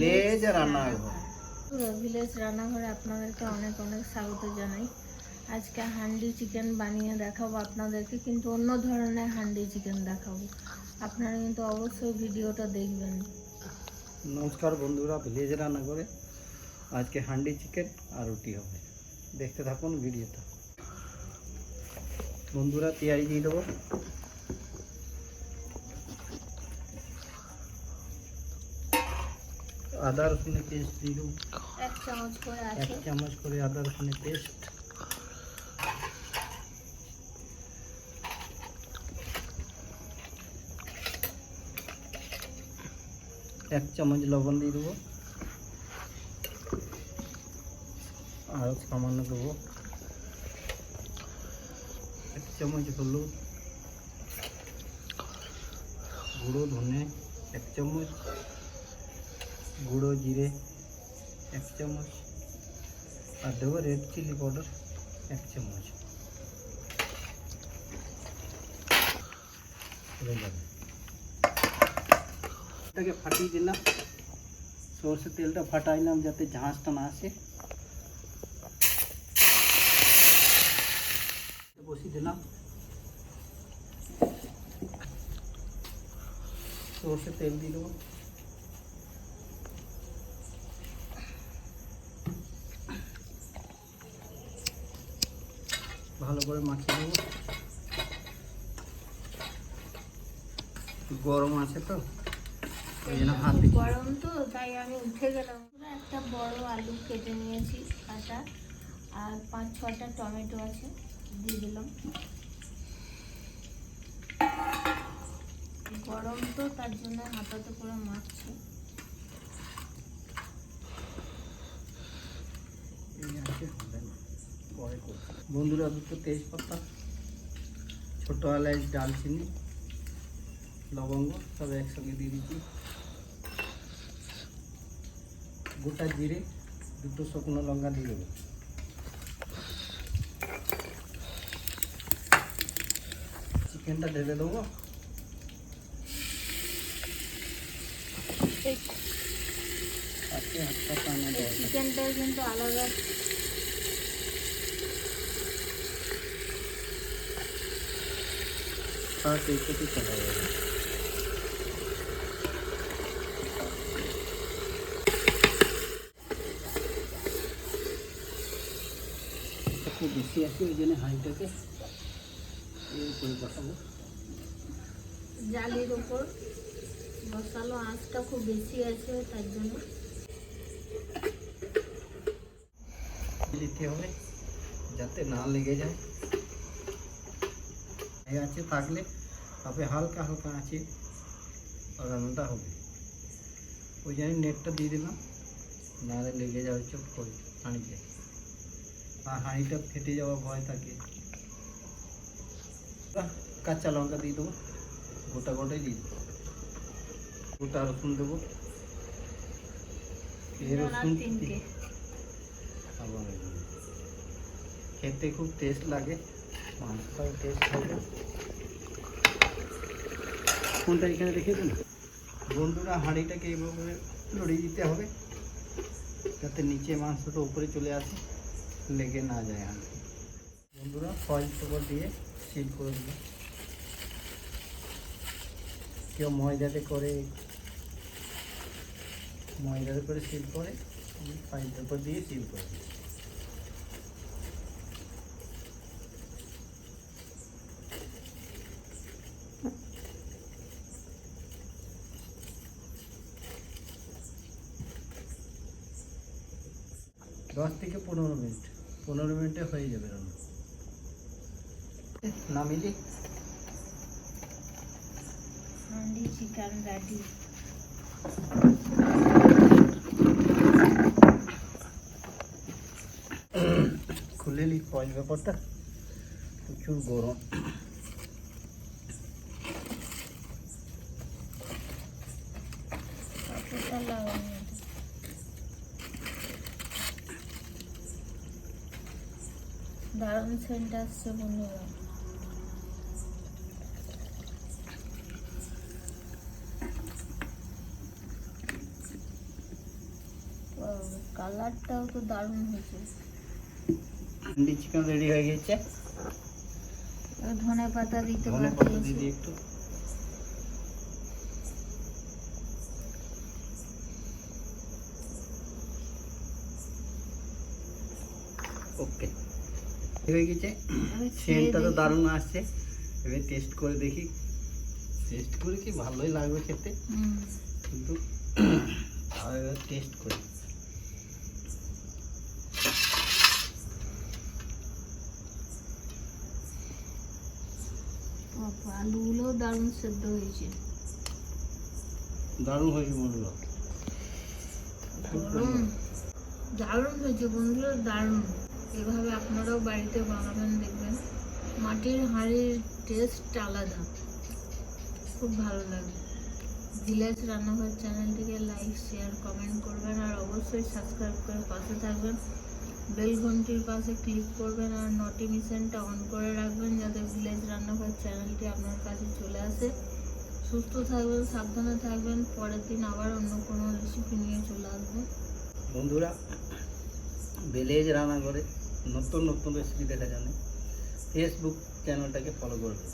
লেজ রান্নাঘর। পুরো ভিলেজ রান্নাঘরে আপনাদেরকে অনেক অনেক স্বাগত জানাই। আজকে হান্ডি চিকেন বানিয়ে দেখাবো আপনাদেরকে কিন্তু অন্য ধরনের হান্ডি চিকেন দেখাবো। আপনারা কিন্তু অবশ্যই ভিডিওটা দেখবেন। নমস্কার বন্ধুরা ভিলেজ রান্নাঘরে। আজকে হান্ডি চিকেন আর রুটি হবে। দেখতে থাকুন ভিডিওটা। বন্ধুরা পেঁয়াজ দিয়ে দেবো। আদা রসুনের পেস্ট দিয়ে দেবো। এক চামচ করে এক চামচ করে আদা রসুনের পেস্ট এক চামচ লবণ দিয়ে দেবো। আর সামান্য দেবো। এক চামচ হলুদ। গুঁড়ো ধনে এক চামচ। গুঁড়ো জিরে এক চামচ আর দেবো রেড চিলি পাউডার এক চামচ হয়ে যাবে এটাকে ফাটিয়ে দিলাম সর্ষের তেলটা ফাটাইলাম যাতে ঝাঁসটা না আসে বসিয়ে দিলাম সর্ষের তেল দিয়ে দেবো ভালো করে মাখিয়ে দেবো গরম আছে তো গরম তো, তাই আমি উঠে গেলাম। একটা বড় আলু কেটে নিয়েছি কাটা আর পাঁচ ছটা টমেটো আছে, দিয়ে দিলাম। গরম তো, তার জন্য হাতাতে করে মারছি এই আছে, হবে না। পরে করব। বন্ধুরা দুটো তেজপাতা ছোট এলাচ ডালচিনি লবঙ্গ সব একসঙ্গে দিয়ে দিচ্ছি। গোটা জিরে দুটো শুকনো লঙ্কা দিয়ে দেবো। চিকেনটা ঢেলে দেবো। চিকেনটা কিন্তু আলাদা। আর এই কেটে চলে যাবে এটা খুব বেশি আছে ওই জন্য হাঁড়িটাকে এই করে বসাবো জালির ওপর বসালো আঁচটা খুব বেশি আছে তার জন্য দিতে হবে যাতে না লেগে যায় এই আছে থাকলে তবে হালকা হালকা আছে রান্নাটা হবে। ওই জন্য নেটটা দিয়ে দিলাম নাহলে লেগে যাবে চোখ করে হাঁড়িতে। আর হাঁড়িটা ফেটে যাওয়ার ভয় থাকে। আহ, কাঁচা লঙ্কা দিয়ে দেবো গোটা গোটাই দিয়ে দেবো। গোটা রসুন দেবো। এই আর রসুন তিনটে। আবার খেতে খুব টেস্ট লাগে মাংসটাও টেস্ট হবে। কোনটা এখানে রেখে দিন। বন্ধুরা, হাঁড়িটাকে এইভাবে লড়িয়ে দিতে হবে, যাতে নিচে মাংসটা উপরে চলে আসে, লেগে না যায় হাঁড়ি বন্ধুরা ফয়েল পেপার দিয়ে সিল করে দেবো কেউ ময়দাতে করে ময়দাতে করে সিল করে ফয়েল পেপার দিয়ে সিল করে দিই দশ থেকে পনেরো মিনিট পনেরো মিনিটে হয়ে যাবে রান্না নামিলি হান্ডি চিকেন রেডি খুলে নি ফয়েল পেপারটা প্রচুর গরম দারুণ সেন্ট আসছে বন্ধুরা। কালারটাও তো দারুণ হয়েছে। হান্ডি চিকেন রেডি হয়ে গেছে। ধনে পাতা দিতে ধনে পাতা আছে। একটু। ওকে হয়ে গেছে। সেন্টটা তো দারুণ আসছে। এবার টেস্ট করে দেখি। টেস্ট করে কি ভালোই লাগবে খেতে? কিন্তু এবার টেস্ট করি। বাবা, দারুণ সেদ্ধ হয়েছে। দারুণ হয়েছে বন্ধুরা। খুব দারুণ। দারুণ হয়েছে বন্ধুরা দারুণ। এভাবে আপনারাও বাড়িতে বানাবেন, দেখবেন মাটির হাঁড়ির টেস্ট আলাদা। খুব ভালো লাগে। ভিলেজ রান্নাঘর চ্যানেলটিকে লাইক শেয়ার কমেন্ট করবেন আর অবশ্যই সাবস্ক্রাইব করে পাশে থাকবেন। বেল ঘন্টির পাশে ক্লিক করবেন আর নোটিফিকেশনটা অন করে রাখবেন যাতে ভিলেজ রান্নাঘর চ্যানেলটি আপনার কাছে চলে আসে। সুস্থ থাকবেন, সাবধানে থাকবেন। পরের দিন আবার অন্য কোনো রেসিপি নিয়ে চলে আসব। বন্ধুরা, ভিলেজ রান্না করে নতুন নতুন রেসিপি দেখা জানে ফেসবুক চ্যানেলটাকে ফলো করবে